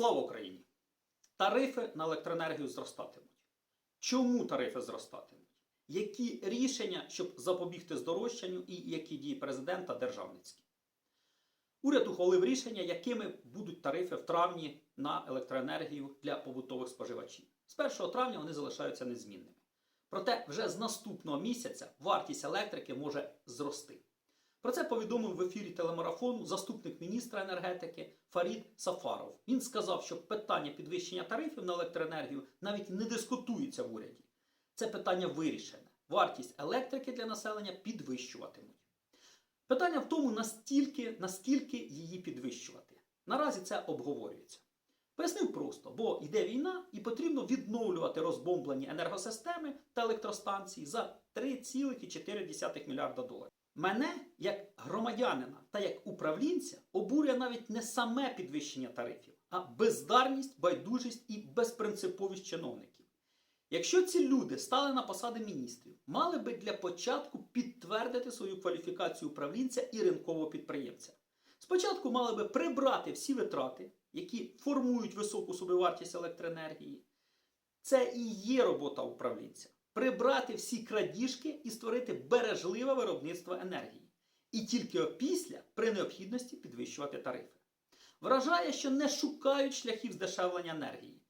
Слава Україні! Тарифи на електроенергію зростатимуть. Чому тарифи зростатимуть? Які рішення, щоб запобігти здорожчанню і які дії президента державницькі? Уряд ухвалив рішення, якими будуть тарифи в травні на електроенергію для побутових споживачів. З 1 травня вони залишаються незмінними. Проте вже з наступного місяця вартість електрики може зрости. Про це повідомив в ефірі телемарафону заступник міністра енергетики Фарід Сафаров. Він сказав, що питання підвищення тарифів на електроенергію навіть не дискутується в уряді. Це питання вирішене. Вартість електрики для населення підвищуватимуть. Питання в тому, настільки, наскільки її підвищувати. Наразі це обговорюється. Пояснив просто, бо йде війна і потрібно відновлювати розбомблені енергосистеми та електростанції за 3,4 мільярда доларів. Мене, як громадянина та як управлінця, обурює навіть не саме підвищення тарифів, а бездарність, байдужість і безпринциповість чиновників. Якщо ці люди стали на посади міністрів, мали би для початку підтвердити свою кваліфікацію управлінця і ринкового підприємця. Спочатку мали би прибрати всі витрати, які формують високу собівартість електроенергії. Це і є робота управлінця. Прибрати всі крадіжки і створити бережливе виробництво енергії. І тільки опісля, при необхідності, підвищувати тарифи. Вражає, що не шукають шляхів здешевлення енергії,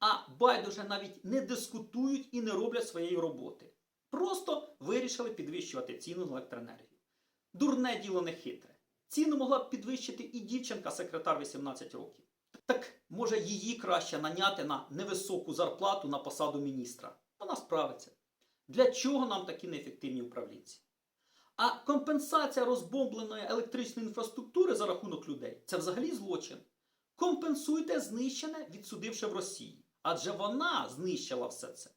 а байдуже навіть не дискутують і не роблять своєї роботи. Просто вирішили підвищувати ціну на електроенергію. Дурне діло не хитре. Ціну могла б підвищити і дівчинка-секретар 18 років. Так може її краще наняти на невисоку зарплату на посаду міністра. Вона справиться. Для чого нам такі неефективні управлінці? А компенсація розбомбленої електричної інфраструктури за рахунок людей це взагалі злочин. Компенсуйте знищене, відсудивши в Росії. Адже вона знищила все це.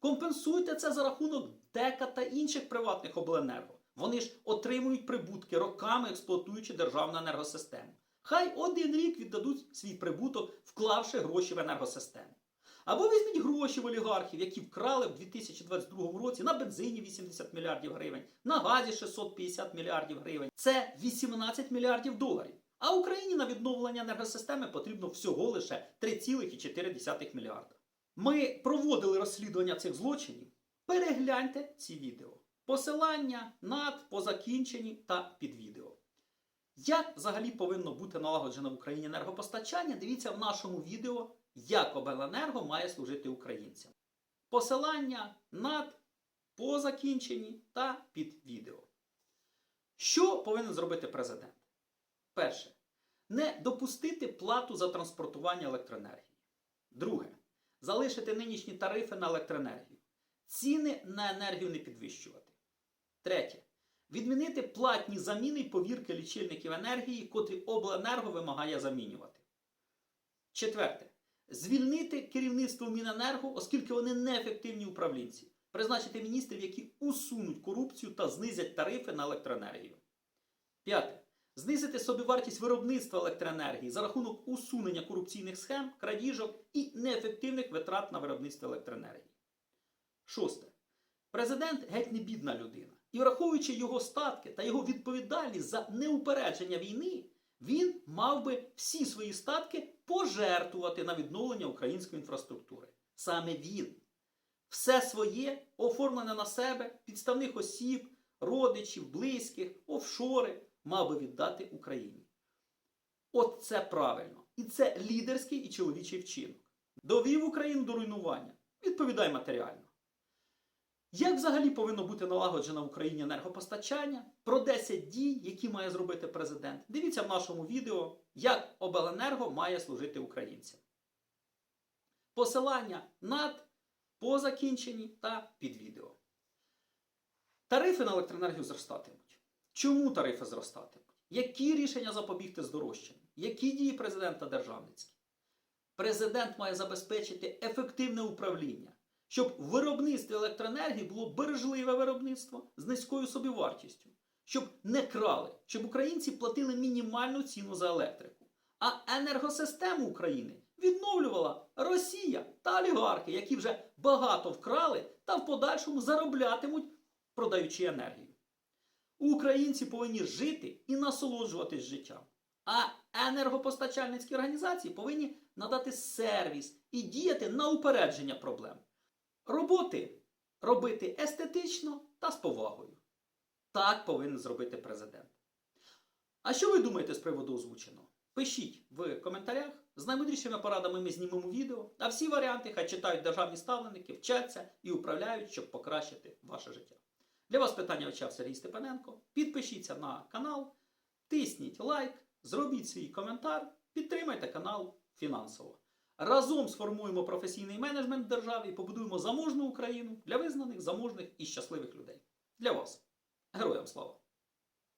Компенсуйте це за рахунок ДЕКа та інших приватних обленерго. Вони ж отримують прибутки роками експлуатуючи державну енергосистему. Хай один рік віддадуть свій прибуток, вклавши гроші в енергосистему. Або візьміть гроші в олігархів, які вкрали в 2022 році на бензині 80 мільярдів гривень, на газі 650 мільярдів гривень. Це 18 мільярдів доларів. А Україні на відновлення енергосистеми потрібно всього лише 3,4 мільярда. Ми проводили розслідування цих злочинів. Перегляньте ці відео. Посилання над по закінченні та під відео. Як взагалі повинно бути налагоджено в Україні енергопостачання? Дивіться в нашому відео, як обленерго має служити українцям. Посилання над по закінченні та під відео. Що повинен зробити президент? Перше. Не допустити плату за транспортування електроенергії. Друге. Залишити нинішні тарифи на електроенергію. Ціни на енергію не підвищувати. Третє. Відмінити платні заміни і повірки лічильників енергії, котрі обленерго вимагає замінювати. Четверте. Звільнити керівництво Міненерго, оскільки вони неефективні управлінці. Призначити міністрів, які усунуть корупцію та знизять тарифи на електроенергію. П'яте. Знизити собівартість виробництва електроенергії за рахунок усунення корупційних схем, крадіжок і неефективних витрат на виробництво електроенергії. Шосте. Президент геть не бідна людина. І враховуючи його статки та його відповідальність за неупередження війни, він мав би всі свої статки пожертвувати на відновлення української інфраструктури. Саме він. Все своє оформлене на себе, підставних осіб, родичів, близьких, офшори мав би віддати Україні. От це правильно. І це лідерський і чоловічий вчинок. Довів Україну до руйнування. Відповідай матеріально. Як взагалі повинно бути налагоджено в Україні енергопостачання? Про 10 дій, які має зробити президент. Дивіться в нашому відео, як обленерго має служити українцям. Посилання над, по закінченні та під відео. Тарифи на електроенергію зростатимуть. Чому тарифи зростатимуть? Які рішення запобігти здорожчанню? Які дії президента державницькі? Президент має забезпечити ефективне управління щоб в виробництві електроенергії було бережливе виробництво з низькою собівартістю, щоб не крали, щоб українці платили мінімальну ціну за електрику. А енергосистему України відновлювала Росія та олігархи, які вже багато вкрали та в подальшому зароблятимуть, продаючи енергію. Українці повинні жити і насолоджуватись життям. А енергопостачальницькі організації повинні надати сервіс і діяти на упередження проблем. Роботи робити естетично та з повагою. Так повинен зробити президент. А що ви думаєте з приводу озвученого? Пишіть в коментарях. З наймудрішими порадами ми знімемо відео, а всі варіанти хай читають державні ставленики, вчаться і управляють, щоб покращити ваше життя. Для вас питання вивчав Сергій Степаненко. Підпишіться на канал, тисніть лайк, зробіть свій коментар, підтримайте канал фінансово. Разом сформуємо професійний менеджмент держави і побудуємо заможну Україну для визнаних, заможних і щасливих людей. Для вас. Героям слава!